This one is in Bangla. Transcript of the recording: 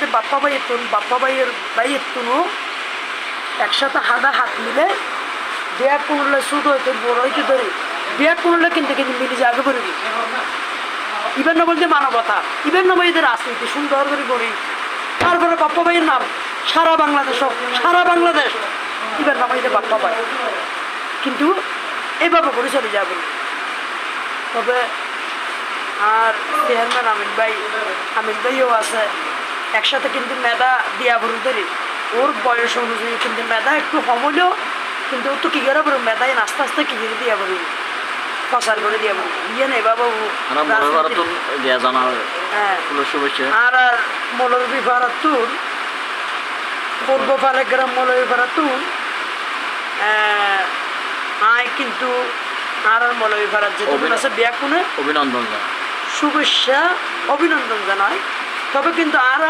মধ্যে বাপ্পা ভাইয়ের তুন বাপ্পা ভাইয়ের ভাইয়ের তুনও একসাথে হাদা হাত মিলে বিয়া করলে শুধু হইতে বড় হইতে ধরে বিয়া করলে কিন্তু কিন্তু মিলে যাবে করে ইভেন না বলতে মানবতা ইভেন না ভাইদের রাজনীতি, সুন্দর করে করি তারপরে বাপ্পা ভাইয়ের নাম, সারা বাংলাদেশ সারা বাংলাদেশ। ইভেন না ভাইদের বাপ্পা ভাই। কিন্তু এইভাবে করে চলে যাবে। তবে আর চেয়ারম্যান আমিন ভাই, আমিন ভাইও আছে। একসাথে কিন্তু মেধা দিয়া ভরে ধরে। ওর বয়স অনুযায়ী কিন্তু মেধা একটু কম হলেও কিন্তু তো কি করে বলব মেধায় আস্তে আস্তে কি করে দিয়া বলব প্রচার করে দিয়া ইয়ে নেই বাবা হ্যাঁ আর আর মৌলবী ভারাতুর পূর্ব পালেগ্রাম মৌলবী ভারাতুর আয় কিন্তু আর আর মৌলবী ভারাত যেটা অভিনয়- আছে ব্যাকুনে অভিনন্দন শুভেচ্ছা অভিনন্দন জানাই। তবে কিন্তু আর